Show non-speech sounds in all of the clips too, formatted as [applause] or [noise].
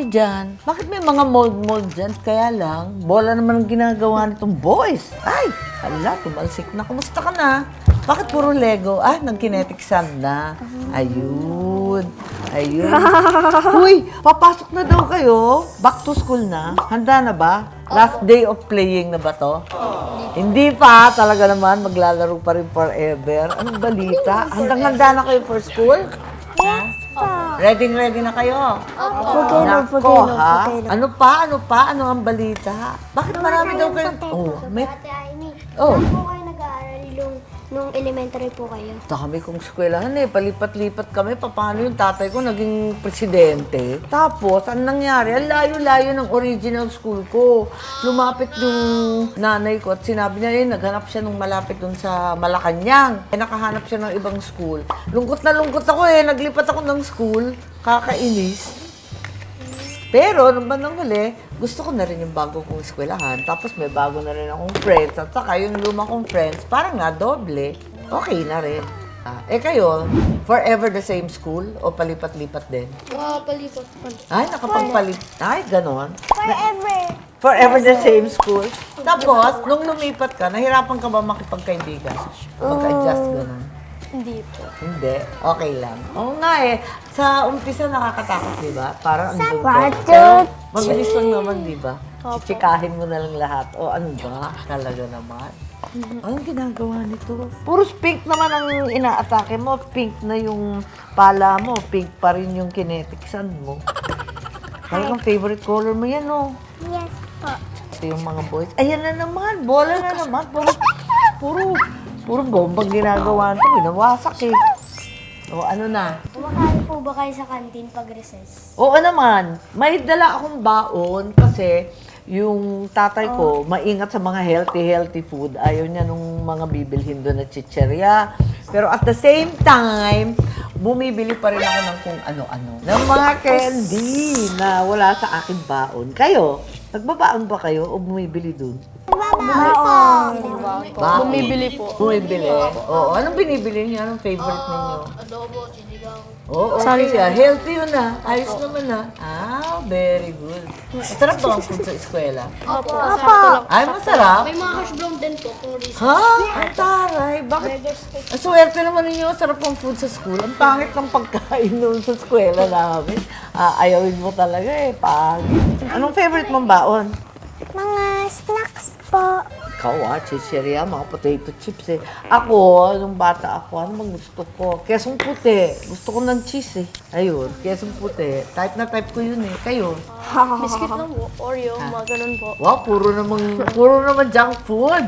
nyo dyan? Bakit may mga mold-mold dyan? Kaya lang, bola naman ang ginagawa nitong boys. Ay, ala, tumalsik na. Kumusta ka na? Bakit puro Lego? Ah, nag-kinetic sand na. Ayun. Ayun. [laughs] Uy, papasok na daw kayo. Back to school na. Handa na ba? Last day of playing na ba to? Hindi pa. Talaga naman, maglalaro pa rin forever. Anong balita? Handang-handa na kayo for school? Yes. Ready, ready na kayo? Pugino, Nako, pugino, ha? pugino. Ano pa? Ano pa? Ano ang balita? Bakit marami daw kayo? Oh, may... Oh. Nung, elementary po kayo? Dami kong eskwelahan eh. Palipat-lipat kami. Paano yung tatay ko naging presidente? Tapos, ang nangyari, ang layo-layo ng original school ko. Lumapit yung nanay ko at sinabi niya, eh, naghanap siya nung malapit dun sa Malacanang. Eh, nakahanap siya ng ibang school. Lungkot na lungkot ako eh. Naglipat ako ng school. Kakainis. Pero, nung bandang huli, gusto ko na rin yung bago kong eskwelahan. Tapos may bago na rin akong friends. At saka yung luma kong friends, parang na doble. Okay na rin. Ah, eh kayo, forever the same school o palipat-lipat din? Makapalipat pa. Ay, nakapagpalit. Ay, ganon. Forever. Forever the same school. Tapos, nung lumipat ka, nahirapan ka ba makipagkaibigan? Mag-adjust ganon. Hindi po. Hindi. Okay lang. Oo nga eh. Sa umpisa nakakatakot, di ba? Parang ang. One, Pero two, mabilis lang naman, di ba? Chichikahin mo na lang lahat. O ano ba? Talaga naman. Anong ginagawa nito? Puro pink naman ang inaatake mo. Pink na yung pala mo. Pink pa rin yung kinetic sand mo. Talagang favorite color mo yan, oh. Yes po. Ito yung mga boys. Ayan na naman. Bola na naman. Puro, puro, puro bombang ginagawa nito. Binawasak eh. O ano na? Kumakain po ba kayo sa canteen pag recess? Oo naman. May dala akong baon kasi yung tatay ko maingat sa mga healthy-healthy food. Ayaw niya nung mga bibilhin doon na chicherya. Pero at the same time, bumibili pa rin ako ng kung ano-ano. Ng mga candy na wala sa akin baon. Kayo, nagbabaon ba kayo o bumibili doon? Bakit? Bumibili po. Bumibili? Oo. Anong binibili niyo? Anong favorite ninyo? Adobo, sinigang. Oo, okay ah. Healthy yun ah. Ayos naman ah. Ah, very good. Masarap ba ang food sa eskwela? Opo. Ay, masarap. May mga hash brown din po kung recess. Ha? Ang taray. Bakit? Ang swerte naman ninyo. Sarap ang food sa school. Ang pangit ng pagkain noon sa eskwela namin. Ah, ayawin mo talaga eh. Pangit. Anong favorite mong baon? Mga snacks po. Ikaw ah, chicheria, mga potato chips eh. Ako, nung bata ako, ano bang gusto ko? Kesong puti. Gusto ko ng cheese eh. Ayun, kesong puti. Type na type ko yun eh. Kayo? [laughs] Biscuit po. Oreo, mga ganun po. Wow, puro namang, puro naman junk food.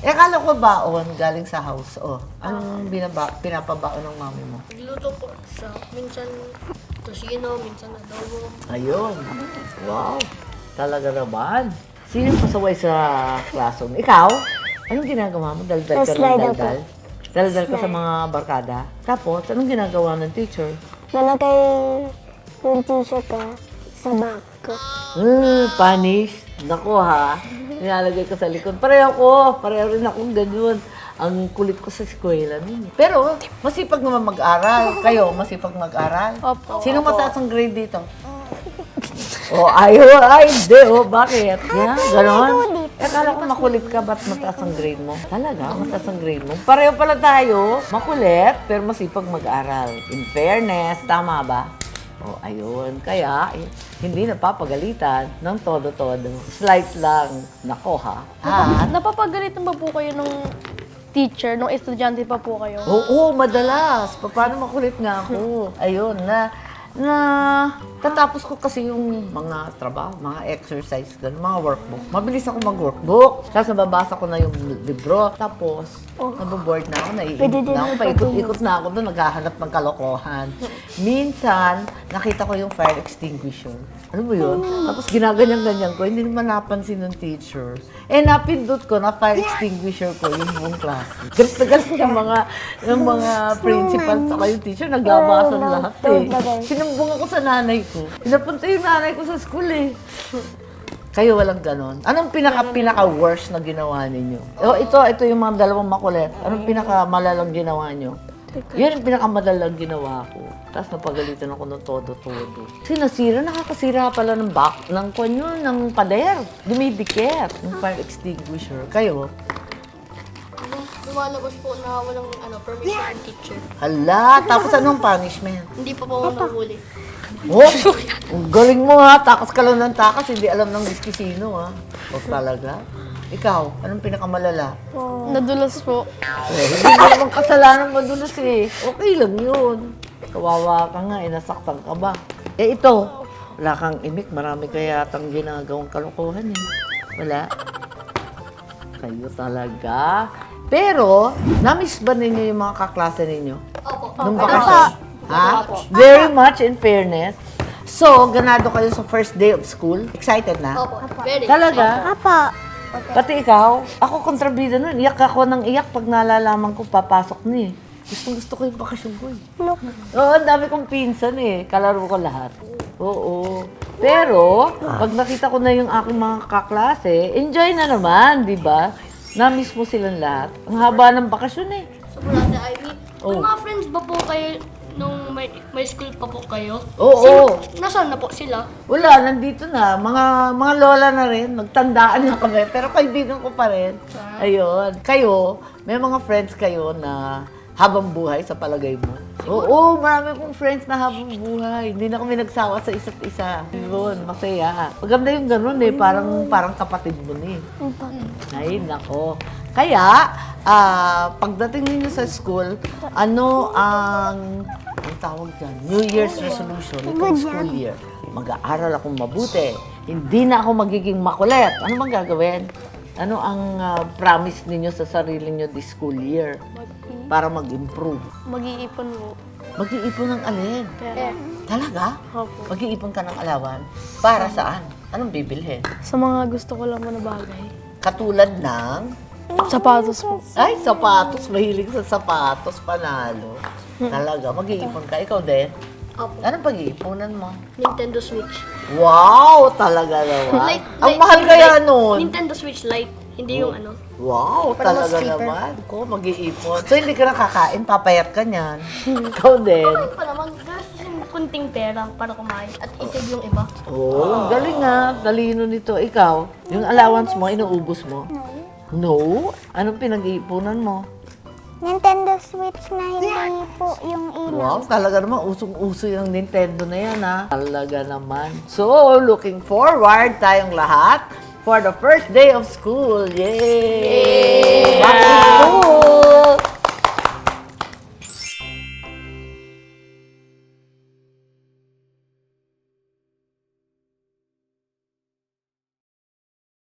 Eh, kala ko baon galing sa house. Oh, anong binaba, pinapabaon ng mami mo? Nagluto po siya. Minsan tosino, minsan adobo. Ayun. Wow. Talaga naman. Sino yung pasaway sa classroom? Ikaw? Anong ginagawa mo? Daldal ka ng Slide ako. daldal? Daldal ka sa mga barkada? Tapos, anong ginagawa ng teacher? Nalagay yung t-shirt ko sa bag ko. Hmm, punish. Nako ha. Nilalagay ko sa likod. Pareho ko. Pareho rin akong ganyan. Ang kulit ko sa eskwela nun. Pero, masipag naman mag-aral. Kayo, masipag mag-aral. Opo. Sino mataas ang grade dito? Oh, ayo, ay, hindi. Oh, bakit? Yan, ganon. Eh, kala ko makulit ka, ba't mataas ang grade mo? Talaga, mataas ang grade mo. Pareho pala tayo. Makulit, pero masipag mag-aral. In fairness, tama ba? Oh, ayun. Kaya, eh, hindi napapagalitan ng todo-todo. Slight lang. Nako, ha? Ha? Napapagalitan ba po kayo nung teacher, nung estudyante pa po kayo? Oo, madalas. Pa- Paano makulit nga ako? Ayun, na na tatapos ko kasi yung mga trabaho, mga exercise, ganun, mga workbook. Mabilis ako mag-workbook. Tapos nababasa ko na yung libro. Tapos, naboboard na ako, naiinip na ako. Paikot-ikot na ako doon, naghahanap ng kalokohan. Minsan, nakita ko yung fire extinguisher. Ano mo yun? Tapos ginaganyan-ganyan ko, hindi naman napansin ng teacher. Eh, napindot ko na fire extinguisher ko yung buong class. Galit na galit yung mga, yung mga principal sa yung teacher, naglabasan Oh, lahat eh. bagay. Sinumbong ako sa nanay ko. Pinapunta yung nanay ko sa school eh. Kayo walang ganon. Anong pinaka pinaka worst na ginawa ninyo? O, ito ito yung mga dalawang makulit. Anong pinaka malalang ginawa nyo? Yan yung pinakamadalang ginawa ko. Tapos napagalitan ako ng todo-todo. Sinasira, nakakasira pala ng back, ng kwan yun, ng pader. Dumidikit, ng fire extinguisher. Kayo? Lum- Lumalabas po na walang ano, permission ng teacher. Hala, tapos anong punishment? Hindi pa po ako nahuli. Oh, ang galing mo ha. Takas ka lang ng takas, hindi alam ng diskisino ha. O talaga? Ikaw, anong pinakamalala? Nadulas po. Eh, hindi mo naman kasalanan madulas eh. Okay lang yun. Kawawa ka nga, eh, nasaktan ka ba? Eh ito, wala kang imik, marami kaya yatang ginagawang kalokohan eh. Wala? Kayo talaga. Pero, namiss ba ninyo yung mga kaklase ninyo? Opo. Nung bakasyon? Ha? Very much in fairness. So, ganado kayo sa first day of school? Excited na? Opo. Very. Talaga? Apa. Pati ikaw, ako kontrabida nun. Iyak ako ng iyak pag nalalaman ko papasok ni. Gusto gusto ko yung bakasyon ko eh. Oo, ang dami kong pinsan eh. Kalaro ko lahat. Oo. Pero, pag nakita ko na yung aking mga kaklase, enjoy na naman, di ba? Namiss mo silang lahat. Ang haba ng bakasyon eh. So, Brother Ivy, Oh. may mga friends ba po kayo nung may, may school pa po kayo? Oo. Sino- nasaan na po sila? Wala, nandito na. Mga mga lola na rin. Nagtandaan na kami. Pero kaibigan ko pa rin. Ayun. Kayo, may mga friends kayo na habang buhay sa palagay mo? Oo, marami kong friends na habang buhay. Hindi na kami nagsawa sa isa't isa. Yun, masaya. Maganda yung ganun eh. Parang, parang kapatid mo ni. Ay, nako. Kaya, ah, pagdating ninyo sa school, ano ang, ang tawag dyan? New Year's resolution, itong school year. Mag-aaral akong mabuti. Hindi na ako magiging makulit. Ano bang gagawin? Ano ang ah, promise ninyo sa sarili nyo this school year para mag-improve? Mag-iipon po. Mag-iipon ng alin? Pero, Talaga? Opo. Mag-iipon ka ng alawan? Para saan? Anong bibilhin? Sa mga gusto ko lang po na bagay. Katulad ng Sapatos po. Ay, sapatos. Mahilig sa sapatos. Panalo. Talaga, mag-iipon ka. Ikaw din. Opo. Anong pag-iipunan mo? Nintendo Switch. Wow! Talaga naman. [laughs] Light- Ang mahal light- kaya nun. Nintendo Switch Lite. Hindi yung ano. Wow, talaga naman. Ko, mag-iipon. So, hindi ka nakakain, papayat ka niyan. [laughs] Ikaw din. Bakit pa naman? Gastos yung kunting pera para kumain at isave yung iba. Oh, galing nga. Talino nito. Ikaw, yung allowance mo, inuubos mo? No. Anong pinag-iipunan mo? Nintendo Switch na hindi po yung ilaw. Wow, talaga naman, usong-uso yung Nintendo na yan, ha? Talaga naman. So, looking forward tayong lahat for the first day of school. Yay! Back to school!